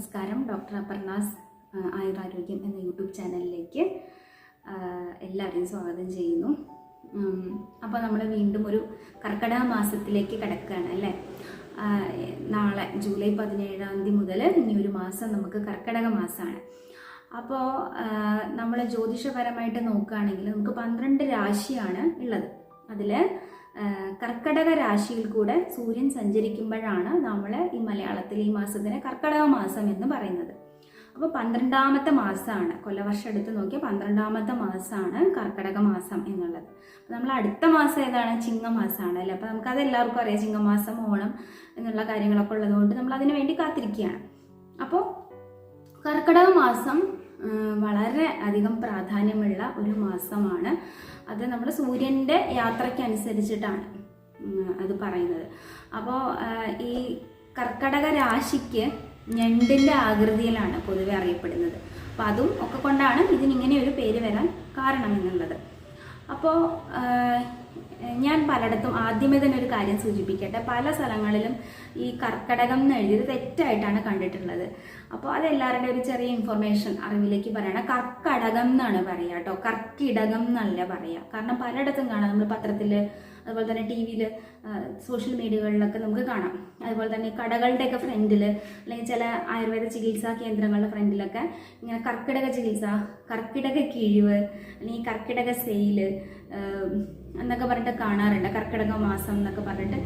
നമസ്കാരം. ഡോക്ടർ അപർണാസ് ആയുരാരോഗ്യം എന്ന യൂട്യൂബ് ചാനലിലേക്ക് എല്ലാവരെയും സ്വാഗതം ചെയ്യുന്നു. അപ്പോൾ നമ്മൾ വീണ്ടും ഒരു കർക്കിടക മാസത്തിലേക്ക് കിടക്കുകയാണ് അല്ലേ? നാളെ ജൂലൈ പതിനേഴാം തീയതി മുതൽ ഇനി ഒരു മാസം നമുക്ക് കർക്കിടക മാസമാണ്. അപ്പോൾ നമ്മൾ ജ്യോതിഷപരമായിട്ട് നോക്കുകയാണെങ്കിൽ നമുക്ക് പന്ത്രണ്ട് രാശിയാണ് ഉള്ളത്. അതിൽ കർക്കടക രാശിയിൽ കൂടെ സൂര്യൻ സഞ്ചരിക്കുമ്പോഴാണ് നമ്മൾ ഈ മലയാളത്തിൽ ഈ മാസത്തിന് കർക്കടക മാസം എന്ന് പറയുന്നത്. അപ്പോൾ പന്ത്രണ്ടാമത്തെ മാസമാണ് കൊല്ലവർഷം എടുത്ത് നോക്കിയാൽ പന്ത്രണ്ടാമത്തെ മാസമാണ് കർക്കടക മാസം എന്നുള്ളത്. അപ്പോൾ നമ്മൾ അടുത്ത മാസം ഏതാണ്? ചിങ്ങമാസമാണ് അല്ലേ? അപ്പോൾ നമുക്കത് എല്ലാവർക്കും അറിയാം. ചിങ്ങമാസം ഓണം എന്നുള്ള കാര്യങ്ങളൊക്കെ ഉള്ളതുകൊണ്ട് നമ്മൾ അതിനു വേണ്ടി കാത്തിരിക്കുകയാണ്. അപ്പോൾ കർക്കടക മാസം വളരെ അധികം പ്രാധാന്യമുള്ള ഒരു മാസമാണ്. അത് നമ്മുടെ സൂര്യന്റെ യാത്രയ്ക്കനുസരിച്ചിട്ടാണ് അത് പറയുന്നത്. അപ്പോൾ ഈ കർക്കടക രാശിക്ക് ഞണ്ടിന്റെ ആകൃതിയിലാണ് പൊതുവെ അറിയപ്പെടുന്നത്. അപ്പോൾ അതും ഒക്കെ കൊണ്ടാണ് ഇതിനിങ്ങനെ ഒരു പേര് വരാൻ കാരണമെന്നുള്ളത്. അപ്പോൾ ഞാൻ പലയിടത്തും ആദ്യമേ തന്നെ ഒരു കാര്യം സൂചിപ്പിക്കട്ടെ. പല സ്ഥലങ്ങളിലും ഈ കർക്കടകം എന്ന് എഴുതിയത് തെറ്റായിട്ടാണ് കണ്ടിട്ടുള്ളത്. അപ്പോൾ അതെല്ലാവരുടെ ഒരു ചെറിയ ഇൻഫർമേഷൻ അറിവിലേക്ക് പറയണം കർക്കടകം എന്നാണ് പറയുക കേട്ടോ. കർക്കിടകം എന്നല്ല പറയുക. കാരണം പലയിടത്തും കാണാം. നമ്മൾ പത്രത്തിൽ അതുപോലെ തന്നെ ടി വിയിൽ സോഷ്യൽ മീഡിയകളിലൊക്കെ നമുക്ക് കാണാം. അതുപോലെ തന്നെ കടകളുടെയൊക്കെ ഫ്രണ്ടിൽ അല്ലെങ്കിൽ ചില ആയുർവേദ ചികിത്സാ കേന്ദ്രങ്ങളുടെ ഫ്രണ്ടിലൊക്കെ ഇങ്ങനെ കർക്കിടക ചികിത്സ കർക്കിടക കിഴിവ് അല്ലെങ്കിൽ കർക്കിടക സെയിൽ എന്നൊക്കെ പറഞ്ഞിട്ട് കാണാറുണ്ട്. കർക്കിടക മാസം എന്നൊക്കെ പറഞ്ഞിട്ട്.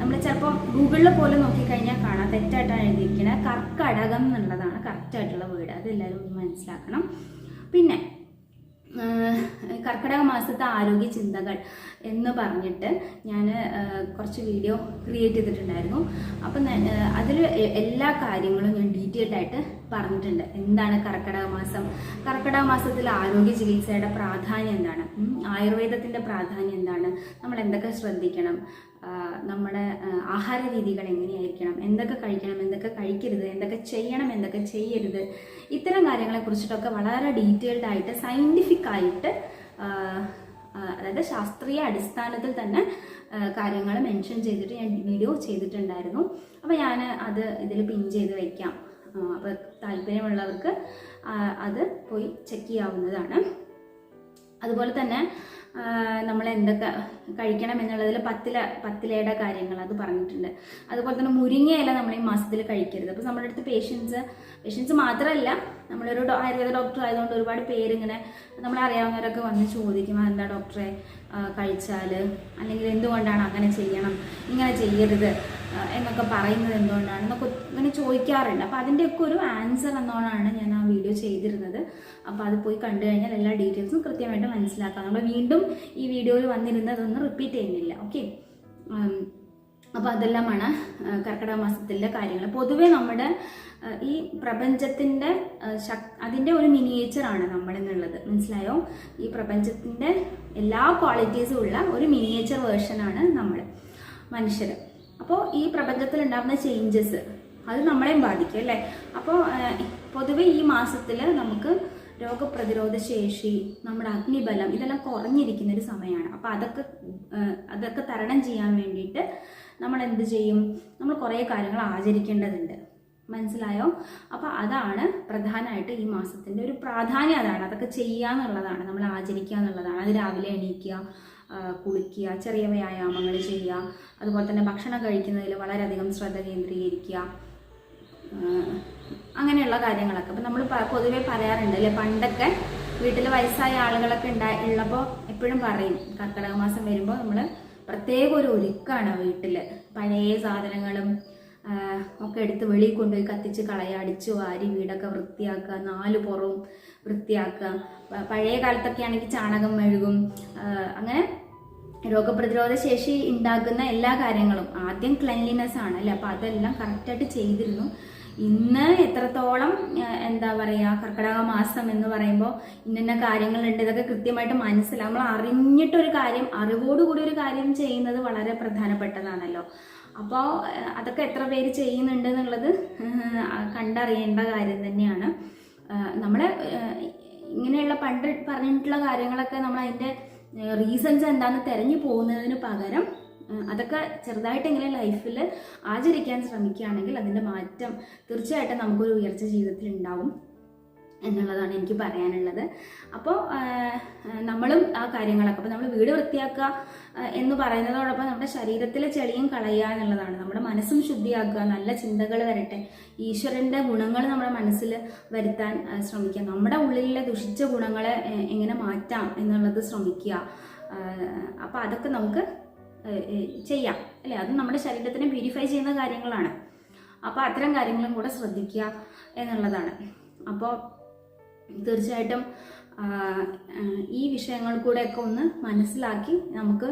നമ്മൾ ചിലപ്പോൾ ഗൂഗിളിൽ പോലും നോക്കിക്കഴിഞ്ഞാൽ കാണാം. തെറ്റായിട്ടാണ് എഴുതിയിരിക്കുന്നത് കർക്കടകം എന്നുള്ളതാണ് കറക്റ്റായിട്ടുള്ള വീട് അത് എല്ലാവരും മനസ്സിലാക്കണം. പിന്നെ കർക്കിടക മാസത്തെ ആരോഗ്യ ചിന്തകൾ എന്ന് പറഞ്ഞിട്ട് ഞാൻ കുറച്ച് വീഡിയോ ക്രിയേറ്റ് ചെയ്തിട്ടുണ്ടായിരുന്നു. അപ്പം അതിൽ എല്ലാ കാര്യങ്ങളും ഞാൻ ഡീറ്റെയിൽഡ് ആയിട്ട് പറഞ്ഞിട്ടുണ്ട്. എന്താണ് കർക്കിടക മാസം? കർക്കിടക മാസത്തിൽ ആരോഗ്യ ചികിത്സയുടെ പ്രാധാന്യം എന്താണ്? ആയുർവേദത്തിന്റെ പ്രാധാന്യം എന്താണ്? നമ്മൾ എന്തൊക്കെ ശ്രദ്ധിക്കണം? നമ്മുടെ ആഹ് ആഹാര രീതികൾ എങ്ങനെയായിരിക്കണം? എന്തൊക്കെ കഴിക്കണം? എന്തൊക്കെ കഴിക്കരുത്? എന്തൊക്കെ ചെയ്യണം? എന്തൊക്കെ ചെയ്യരുത്? ഇത്തരം കാര്യങ്ങളെ കുറിച്ചിട്ടൊക്കെ വളരെ ഡീറ്റെയിൽഡ് ആയിട്ട് സയന്റിഫിക് ആയിട്ട് അതായത് ശാസ്ത്രീയ അടിസ്ഥാനത്തിൽ തന്നെ കാര്യങ്ങൾ മെൻഷൻ ചെയ്തിട്ട് ഞാൻ വീഡിയോ ചെയ്തിട്ടുണ്ടായിരുന്നു. അപ്പോൾ ഞാൻ അത് ഇതിൽ പിൻ ചെയ്ത് വയ്ക്കാം അപ്പോൾ താല്പര്യമുള്ളവർക്ക് അത് പോയി ചെക്ക് ചെയ്യാവുന്നതാണ്. അതുപോലെ തന്നെ നമ്മൾ എന്തൊക്കെ കഴിക്കണം എന്നുള്ളതിൽ പത്തില പത്തിലയുടെ കാര്യങ്ങൾ അത് പറഞ്ഞിട്ടുണ്ട്. അതുപോലെ തന്നെ മുരിങ്ങയില നമ്മൾ ഈ മാസത്തിൽ കഴിക്കരുത്. അപ്പോൾ നമ്മുടെ അടുത്ത് പേഷ്യൻസ് പേഷ്യൻസ് മാത്രമല്ല നമ്മളൊരു ആയുർവേദ ഡോക്ടർ ആയതുകൊണ്ട് ഒരുപാട് പേരിങ്ങനെ നമ്മളറിയാവുന്നവരൊക്കെ വന്ന് ചോദിക്കും "ആ, എന്താ ഡോക്ടറെ കഴിച്ചാൽ അല്ലെങ്കിൽ എന്തുകൊണ്ടാണ് അങ്ങനെ ചെയ്യണം? ഇങ്ങനെ ചെയ്യരുത്. എന്നൊക്കെ പറയുന്നത് എന്തുകൊണ്ടാണ്? എന്നൊക്കെ ഇങ്ങനെ ചോദിക്കാറുണ്ട്. അപ്പോൾ അതിന്റെയൊക്കെ ഒരു ആൻസർ എന്നോണാണ് ഞാൻ ആ വീഡിയോ ചെയ്തിരുന്നത്. അപ്പോൾ അത് പോയി കണ്ടു കഴിഞ്ഞാൽ എല്ലാ ഡീറ്റെയിൽസും കൃത്യമായിട്ട് മനസ്സിലാക്കാം. നമ്മൾ വീണ്ടും ഈ വീഡിയോയിൽ വന്നിരുന്നതൊന്നും റിപ്പീറ്റ് ചെയ്യുന്നില്ല. ഓക്കെ അപ്പോൾ അതെല്ലാമാണ് കർക്കിടക മാസത്തിലെ കാര്യങ്ങൾ. പൊതുവേ നമ്മുടെ ഈ പ്രപഞ്ചത്തിന്റെ ശക് അതിന്റെ ഒരു മിനിയേച്ചറാണ് നമ്മളെന്നുള്ളത്. മനസ്സിലായോ? ഈ പ്രപഞ്ചത്തിന്റെ എല്ലാ ക്വാളിറ്റീസും ഉള്ള ഒരു മിനിയേച്ചർ വേർഷനാണ് നമ്മൾ മനുഷ്യർ അപ്പോൾ ഈ പ്രപഞ്ചത്തിൽ ഉണ്ടാകുന്ന ചേഞ്ചസ് അത് നമ്മളെയും ബാധിക്കും അല്ലേ? അപ്പോൾ പൊതുവെ ഈ മാസത്തിൽ നമുക്ക് രോഗപ്രതിരോധ ശേഷി നമ്മുടെ അഗ്നിബലം ഇതെല്ലാം കുറഞ്ഞിരിക്കുന്ന ഒരു സമയമാണ് അപ്പോൾ അതൊക്കെ അതൊക്കെ തരണം ചെയ്യാൻ വേണ്ടിയിട്ട് നമ്മൾ എന്ത് ചെയ്യും? നമ്മൾ കുറേ കാര്യങ്ങൾ ആചരിക്കേണ്ടതുണ്ട്. മനസ്സിലായോ? അപ്പോൾ അതാണ് പ്രധാനമായിട്ട് ഈ മാസത്തിന്റെ ഒരു പ്രാധാന്യം. അതാണ് അതൊക്കെ ചെയ്യുക എന്നുള്ളതാണ് നമ്മൾ ആചരിക്കുക എന്നുള്ളതാണ്. അത് രാവിലെ എണീക്കുക കുളിക്കുക ചെറിയ വ്യായാമങ്ങൾ ചെയ്യുക അതുപോലെ തന്നെ ഭക്ഷണം കഴിക്കുന്നതിൽ വളരെയധികം ശ്രദ്ധ കേന്ദ്രീകരിക്കുക അങ്ങനെയുള്ള കാര്യങ്ങളൊക്കെ. അപ്പം നമ്മൾ പൊതുവേ പറയാറുണ്ട് അല്ലേ? പണ്ടൊക്കെ വീട്ടിൽ വയസ്സായ ആളുകളൊക്കെ ഉണ്ടായി ഉള്ളപ്പോൾ എപ്പോഴും പറയും കർക്കിടക മാസം വരുമ്പോൾ നമ്മൾ പ്രത്യേക ഒരു ഒരുക്കാണ് വീട്ടിൽ. പഴയ സാധനങ്ങളും ഒക്കെ എടുത്ത് വെളിയിൽ കൊണ്ടുപോയി കത്തിച്ച് കളയുക അടിച്ചു വാരി വീടൊക്കെ വൃത്തിയാക്കുക നാല് പുറവും വൃത്തിയാക്കുക. പഴയ കാലത്തൊക്കെ ആണെങ്കിൽ ചാണകം മെഴുകും അങ്ങനെ രോഗപ്രതിരോധ ശേഷി ഉണ്ടാക്കുന്ന എല്ലാ കാര്യങ്ങളും. ആദ്യം ക്ലെൻലിനെസ് ആണ് അല്ലേ? അപ്പോൾ അതെല്ലാം കറക്റ്റായിട്ട് ചെയ്തിരുന്നു. ഇന്ന് എത്രത്തോളം എന്താ പറയുക കർക്കിടക മാസം എന്ന് പറയുമ്പോൾ ഇന്ന കാര്യങ്ങളുണ്ട്. ഇതൊക്കെ കൃത്യമായിട്ട് മനസ്സിലാവും നമ്മൾ അറിഞ്ഞിട്ടൊരു കാര്യം അറിവോടുകൂടി ഒരു കാര്യം ചെയ്യുന്നത് വളരെ പ്രധാനപ്പെട്ടതാണല്ലോ. അപ്പോൾ അതൊക്കെ എത്ര പേര് ചെയ്യുന്നുണ്ട് എന്നുള്ളത് കണ്ടറിയേണ്ട കാര്യം തന്നെയാണ്. നമ്മൾ ഇങ്ങനെയുള്ള പണ്ട് പറഞ്ഞിട്ടുള്ള കാര്യങ്ങളൊക്കെ നമ്മൾ അതിന്റെ റീസൺസ് എന്താണെന്ന് തിരഞ്ഞു പോകുന്നതിന് പകരം അതൊക്കെ ചെറുതായിട്ടെങ്കിലും ലൈഫിൽ ആചരിക്കാൻ ശ്രമിക്കുകയാണെങ്കിൽ അതിന്റെ മാറ്റം തീർച്ചയായിട്ടും നമുക്കൊരു ഉയർച്ച ജീവിതത്തിൽ ഉണ്ടാവും എന്നുള്ളതാണ് എനിക്ക് പറയാനുള്ളത്. അപ്പോൾ നമ്മളും ആ കാര്യങ്ങളൊക്കെ അപ്പോൾ നമ്മൾ വീട് വൃത്തിയാക്കുക എന്ന് പറയുന്നതോടൊപ്പം നമ്മുടെ ശരീരത്തിലെ ചെളിയും കളയുക എന്നുള്ളതാണ്. നമ്മുടെ മനസ്സും ശുദ്ധിയാക്കുക നല്ല ചിന്തകൾ വരട്ടെ ഈശ്വരന്റെ ഗുണങ്ങൾ നമ്മുടെ മനസ്സിൽ വരുത്താൻ ശ്രമിക്കുക. നമ്മുടെ ഉള്ളിലെ ദുഷിച്ച ഗുണങ്ങളെ എങ്ങനെ മാറ്റാം എന്നുള്ളത് ശ്രമിക്കുക. അപ്പോൾ അതൊക്കെ നമുക്ക് ചെയ്യാം. അല്ലേ? അത് നമ്മുടെ ശരീരത്തിനെ പ്യൂരിഫൈ ചെയ്യുന്ന കാര്യങ്ങളാണ്. അപ്പോൾ അത്തരം കാര്യങ്ങളും കൂടെ ശ്രദ്ധിക്കുക എന്നുള്ളതാണ്. അപ്പോൾ തീർച്ചയായിട്ടും ഈ വിഷയങ്ങൾ കൂടെയൊക്കെ ഒന്ന് മനസ്സിലാക്കി നമുക്ക്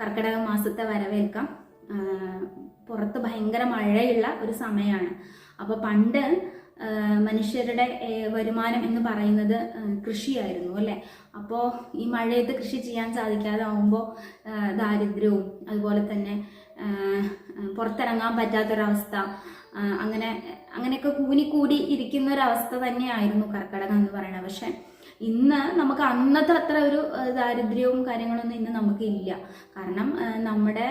കർക്കിടക മാസത്തെ വരവേൽക്കാം. പുറത്ത് ഭയങ്കര മഴയുള്ള ഒരു സമയമാണ് അപ്പോൾ പണ്ട് മനുഷ്യരുടെ വരുമാനം എന്ന് പറയുന്നത് കൃഷിയായിരുന്നു അല്ലേ? അപ്പോൾ ഈ മഴയത്ത് കൃഷി ചെയ്യാൻ സാധിക്കാതെ ആകുമ്പോൾ ദാരിദ്ര്യവും അതുപോലെ തന്നെ പുറത്തിറങ്ങാൻ പറ്റാത്തൊരവസ്ഥ അങ്ങനെ അങ്ങനെയൊക്കെ കൂനിക്കൂടി ഇരിക്കുന്ന ഒരു അവസ്ഥ തന്നെയായിരുന്നു കർക്കിടകം എന്ന് പറയുന്നത്. പക്ഷെ ഇന്ന് നമുക്ക് അന്നത്തെ അത്ര ഒരു ദാരിദ്ര്യവും കാര്യങ്ങളൊന്നും ഇന്ന് നമുക്ക് ഇല്ല കാരണം നമ്മുടെ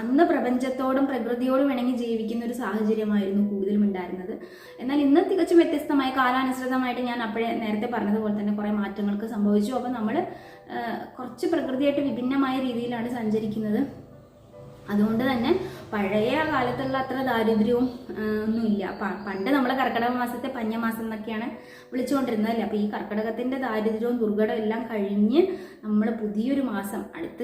അന്ന് പ്രപഞ്ചത്തോടും പ്രകൃതിയോടും ഇണങ്ങി ജീവിക്കുന്ന ഒരു സാഹചര്യമായിരുന്നു കൂടുതലും ഉണ്ടായിരുന്നത് എന്നാൽ ഇന്ന് തികച്ചും വ്യത്യസ്തമായി കാലാനുസൃതമായിട്ട് ഞാൻ അപ്പോഴേ നേരത്തെ പറഞ്ഞതുപോലെ തന്നെ കുറേ മാറ്റങ്ങൾക്ക് സംഭവിച്ചു. അപ്പോൾ നമ്മൾ കുറച്ച് പ്രകൃതിയായിട്ട് വിഭിന്നമായ രീതിയിലാണ് സഞ്ചരിക്കുന്നത്. അതുകൊണ്ട് തന്നെ പഴയ കാലത്തുള്ള അത്ര ദാരിദ്ര്യവും ഒന്നുമില്ല. പണ്ട് നമ്മൾ കർക്കിടക മാസത്തെ പഞ്ഞമാസം എന്നൊക്കെയാണ് വിളിച്ചുകൊണ്ടിരുന്നതല്ലേ? അപ്പോൾ ഈ കർക്കിടകത്തിന്റെ ദാരിദ്ര്യവും ദുർഘടവും എല്ലാം കഴിഞ്ഞ് നമ്മൾ പുതിയൊരു മാസം അടുത്ത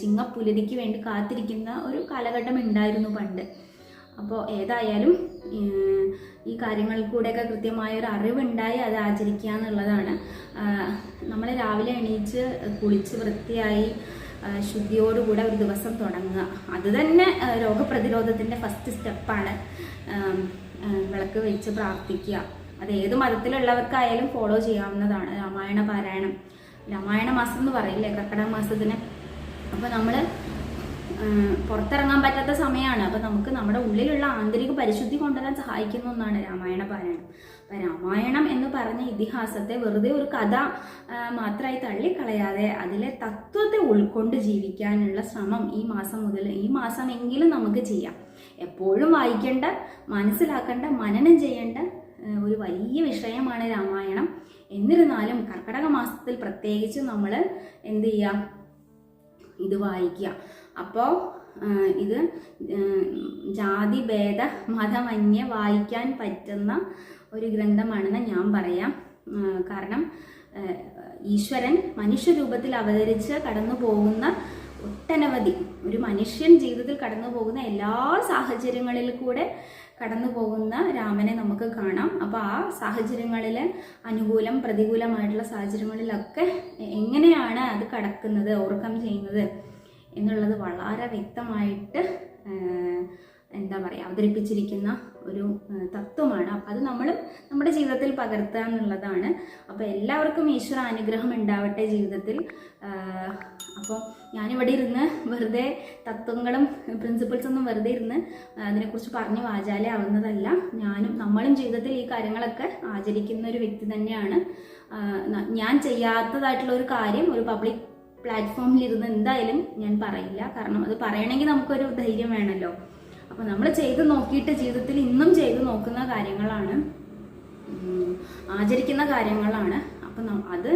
ചിങ്ങപ്പുലരിക്ക് വേണ്ടി കാത്തിരിക്കുന്ന ഒരു കാലഘട്ടം ഉണ്ടായിരുന്നു പണ്ട്. അപ്പോൾ ഏതായാലും ഈ കാര്യങ്ങളിൽ കൂടെയൊക്കെ കൃത്യമായ ഒരു അറിവുണ്ടായി അത് ആചരിക്കുക എന്നുള്ളതാണ് നമ്മൾ രാവിലെ എണീച്ച് കുളിച്ച് വൃത്തിയായി ശുദ്ധിയോടുകൂടെ ഒരു ദിവസം തുടങ്ങുക. അത് തന്നെ രോഗപ്രതിരോധത്തിന്റെ ഫസ്റ്റ് സ്റ്റെപ്പാണ് വിളക്ക് വെച്ച് പ്രാർത്ഥിക്കുക. അത് ഏത് മതത്തിലുള്ളവർക്കായാലും ഫോളോ ചെയ്യാവുന്നതാണ്. രാമായണ പാരായണം. രാമായണ മാസം എന്ന് പറയില്ലേ? കർക്കിടക മാസത്തിന്. അപ്പോൾ നമ്മൾ പുറത്തിറങ്ങാൻ പറ്റാത്ത സമയമാണ് അപ്പോൾ നമുക്ക് നമ്മുടെ ഉള്ളിലുള്ള ആന്തരിക പരിശുദ്ധി കൊണ്ടുവരാൻ സഹായിക്കുന്ന ഒന്നാണ് രാമായണ പാരായണം. അപ്പം രാമായണം എന്ന് പറഞ്ഞ ഇതിഹാസത്തെ വെറുതെ ഒരു കഥ മാത്രമായി തള്ളിക്കളയാതെ അതിലെ തത്വത്തെ ഉൾക്കൊണ്ട് ജീവിക്കാനുള്ള ശ്രമം ഈ മാസം മുതൽ ഈ മാസമെങ്കിലും നമുക്ക് ചെയ്യാം. എപ്പോഴും വായിക്കേണ്ട മനസ്സിലാക്കേണ്ട മനനം ചെയ്യേണ്ട ഒരു വലിയ വിഷയമാണ് രാമായണം. എന്നിരുന്നാലും കർക്കടക മാസത്തിൽ പ്രത്യേകിച്ച് നമ്മൾ എന്ത് ചെയ്യുക ഇത് വായിക്കുക. അപ്പോൾ ഇത് ജാതി ഭേദ മതമന്യേ വായിക്കാൻ പറ്റുന്ന ഒരു ഗ്രന്ഥമാണെന്ന് ഞാൻ പറയാം. കാരണം ഈശ്വരൻ മനുഷ്യരൂപത്തിൽ അവതരിച്ച് കടന്നു പോകുന്ന ഒട്ടനവധി ഒരു മനുഷ്യൻ ജീവിതത്തിൽ കടന്നു പോകുന്ന എല്ലാ സാഹചര്യങ്ങളിൽ കൂടെ കടന്നു പോകുന്ന രാമനെ നമുക്ക് കാണാം. അപ്പോൾ ആ സാഹചര്യങ്ങളിൽ അനുകൂലം പ്രതികൂലമായിട്ടുള്ള സാഹചര്യങ്ങളിലൊക്കെ എങ്ങനെയാണ് അത് കടക്കുന്നത് ഓവർകം ചെയ്യുന്നത്? എന്നുള്ളത് വളരെ വ്യക്തമായിട്ട് എന്താ പറയുക അവതരിപ്പിച്ചിരിക്കുന്ന ഒരു തത്വമാണ്. അപ്പം അത് നമ്മൾ നമ്മുടെ ജീവിതത്തിൽ പകർത്തുക എന്നുള്ളതാണ്. അപ്പോൾ എല്ലാവർക്കും ഈശ്വര അനുഗ്രഹം ഉണ്ടാവട്ടെ ജീവിതത്തിൽ. അപ്പോൾ ഞാനിവിടെ ഇരുന്ന് വെറുതെ തത്വങ്ങളും പ്രിൻസിപ്പിൾസ് ഒന്നും വെറുതെ ഇരുന്ന് അതിനെക്കുറിച്ച് പറഞ്ഞ് വാചാലേ ആവുന്നതല്ല. ഞാനും നമ്മളും ജീവിതത്തിൽ ഈ കാര്യങ്ങളൊക്കെ ആചരിക്കുന്ന ഒരു വ്യക്തി തന്നെയാണ്. ഞാൻ ചെയ്യാത്തതായിട്ടുള്ള ഒരു കാര്യം ഒരു പബ്ലിക് പ്ലാറ്റ്ഫോമിൽ ഇരുന്ന് എന്തായാലും ഞാൻ പറയില്ല. കാരണം അത് പറയണമെങ്കിൽ നമുക്കൊരു ധൈര്യം വേണമല്ലോ അപ്പോൾ നമ്മൾ ചെയ്ത് നോക്കിയിട്ട് ജീവിതത്തിൽ ഇന്നും ചെയ്ത് നോക്കുന്ന കാര്യങ്ങളാണ്. ആചരിക്കുന്ന കാര്യങ്ങളാണ്. അപ്പം അത്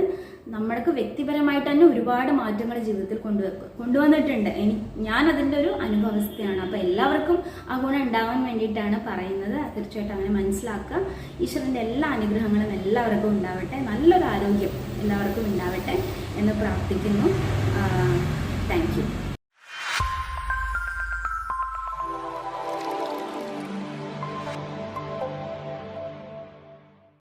നമ്മൾക്ക് വ്യക്തിപരമായിട്ട് തന്നെ ഒരുപാട് മാറ്റങ്ങൾ ജീവിതത്തിൽ കൊണ്ടു കൊണ്ടുവന്നിട്ടുണ്ട്. എനി ഞാൻ അതിന്റെ ഒരു അനുഭവസ്ഥയാണ് അപ്പോൾ എല്ലാവർക്കും ആ ഗുണം ഉണ്ടാവാൻ വേണ്ടിയിട്ടാണ് പറയുന്നത്. തീർച്ചയായിട്ടും അങ്ങനെ മനസ്സിലാക്കുക. ഈശ്വരന്റെ എല്ലാ അനുഗ്രഹങ്ങളും എല്ലാവർക്കും ഉണ്ടാവട്ടെ. നല്ലൊരു ആരോഗ്യം എല്ലാവർക്കും ഉണ്ടാവട്ടെ എന്ന് പ്രാർത്ഥിക്കുന്നു. താങ്ക്